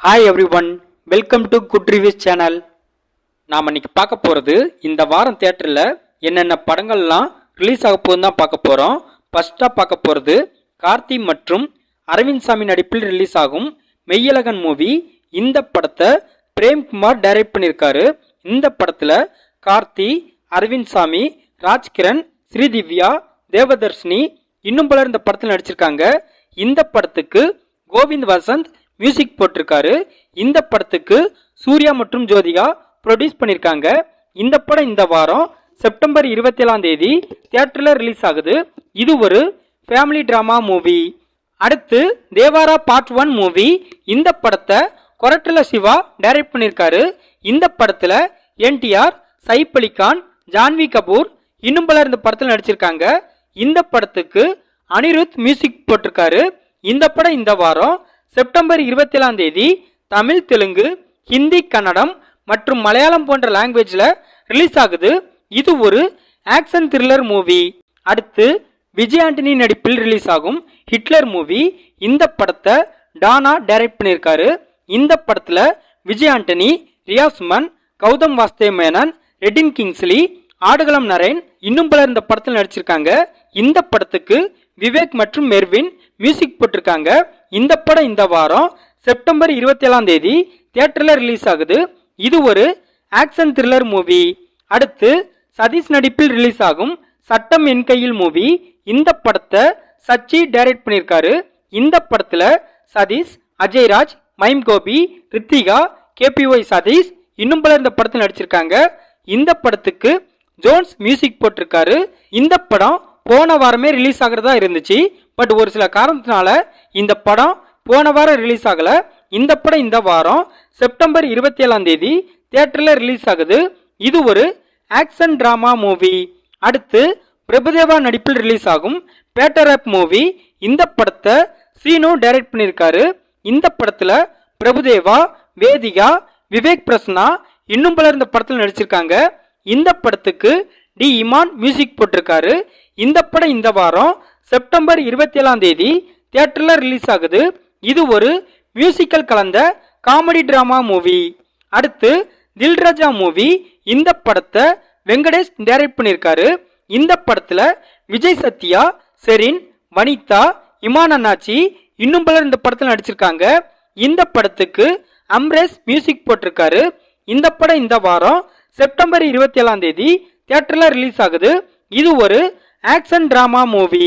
Hi everyone welcome to good reviews channel நாம் இன்னைக்கு பார்க்க போகிறது இந்த வாரம் தேட்டரில் என்னென்ன படங்கள்லாம் ரிலீஸ் ஆக போகுதுன்னு தான் பார்க்க போகிறோம் ஃபஸ்ட்டாக பார்க்க போகிறது கார்த்தி மற்றும் அரவிந்த் சாமி நடிப்பில் ரிலீஸ் ஆகும் மெய்யழகன் மூவி இந்த படத்தை பிரேம்குமார் டைரக்ட் பண்ணியிருக்காரு. இந்த படத்தில் கார்த்தி அரவிந்த் சாமி ராஜ்கிரண் ஸ்ரீதிவ்யா தேவதர்ஷினி இன்னும் பலர் இந்த படத்தில் நடிச்சிருக்காங்க. இந்த படத்துக்கு கோவிந்த் வசந்த் மியூசிக் போட்டிருக்காரு. இந்த படத்துக்கு சூர்யா மற்றும் ஜோதிகா ப்ரொடியூஸ் பண்ணியிருக்காங்க இந்த படம் இந்த வாரம் செப்டம்பர் இருபத்தி ஏழாம் தேதி தியேட்டரில் ரிலீஸ் ஆகுது. இது ஒரு ஃபேமிலி ட்ராமா மூவி அடுத்து தேவாரா பார்ட் ஒன் மூவி இந்த படத்தை கொரட்டில சிவா டைரக்ட் பண்ணியிருக்காரு இந்த படத்தில் என்டிஆர் சைப் அலிகான் ஜான்வி கபூர் இன்னும் பலர் இந்த படத்தில் நடிச்சிருக்காங்க. இந்த படத்துக்கு அனிருத் மியூசிக் போட்டிருக்காரு. இந்த படம் இந்த வாரம் செப்டம்பர் இருபத்தி ஏழாம் தேதி தமிழ் தெலுங்கு ஹிந்தி கன்னடம் மற்றும் மலையாளம் போன்ற லாங்குவேஜில் ரிலீஸ் ஆகுது. இது ஒரு ஆக்ஷன் த்ரில்லர் மூவி அடுத்து விஜய் ஆண்டனி நடிப்பில் ரிலீஸ் ஆகும் ஹிட்லர் மூவி இந்த படத்தை டானா டைரக்ட் பண்ணியிருக்காரு. இந்த படத்தில் விஜய் ஆண்டனி ரியாஸ்மன் கௌதம் வாஸ்தேவ் மேனன் ரெட்டின் கிங்ஸ்லி ஆடுகளம் நரேன் இன்னும் பலர் இந்த படத்தில் நடிச்சிருக்காங்க. இந்த படத்துக்கு விவேக் மற்றும் மெர்வின் மியூசிக் போட்டிருக்காங்க. இந்த படம் இந்த வாரம் செப்டம்பர் இருபத்தி ஏழாம் தேதி தியேட்டரில் ரிலீஸ் ஆகுது. இது ஒரு ஆக்ஷன் த்ரில்லர் மூவி அடுத்து சதீஷ் நடிப்பில் ரிலீஸ் ஆகும் சட்டம் என் கையில் மூவி. இந்த படத்தை சச்சி டைரக்ட் பண்ணியிருக்காரு. இந்த படத்தில் சதீஷ் அஜய்ராஜ் மைம் கோபி ரித்திகா கேபிஒய் சதீஷ் இன்னும் பலர் இந்த படத்தில் நடிச்சிருக்காங்க. இந்த படத்துக்கு ஜோன்ஸ் மியூசிக் போட்டிருக்காரு. இந்த படம் போன வாரமே ரிலீஸ் ஆகிறதா இருந்துச்சு. பட் ஒரு சில காரணத்தினால இந்த படம் போன வாரம் ரிலீஸ் ஆகலை. இந்த படம் இந்த வாரம் செப்டம்பர் இருபத்தி ஏழாம் தேதி தியேட்டரில் ரிலீஸ் ஆகுது. இது ஒரு ஆக்ஷன் ட்ராமா மூவி அடுத்து பிரபுதேவா நடிப்பில் ரிலீஸ் ஆகும். பேட்டர் ஆப் மூவி இந்த படத்தை சீனு டைரக்ட் பண்ணியிருக்காரு. இந்த படத்தில் பிரபுதேவா வேதிகா விவேக் பிரசன்னா இன்னும் பலர் இந்த படத்தில் நடிச்சிருக்காங்க. இந்த படத்துக்கு டி இமான் மியூசிக் போட்டிருக்காரு. இந்த படம் இந்த வாரம் செப்டம்பர் இருபத்தி ஏழாம் தேதி தியேட்டரில் ரிலீஸ் ஆகுது. இது ஒரு மியூசிக்கல் கலந்த காமெடி டிராமா மூவி அடுத்து தில்ராஜா மூவி இந்த படத்தை வெங்கடேஷ் டைரக்ட் பண்ணியிருக்காரு இந்த படத்தில் விஜய் சத்யா செரின் வனிதா இமான் அண்ணாச்சி இன்னும் பலர் இந்த படத்தில் நடிச்சிருக்காங்க. இந்த படத்துக்கு அம்ரேஸ் மியூசிக் போட்டிருக்காரு. இந்த படம் இந்த வாரம் செப்டம்பர் இருபத்தி ஏழாம் தேதி தியேட்டரில் ரிலீஸ் ஆகுது. இது ஒரு ஆக்ஷன் டிராமா மூவி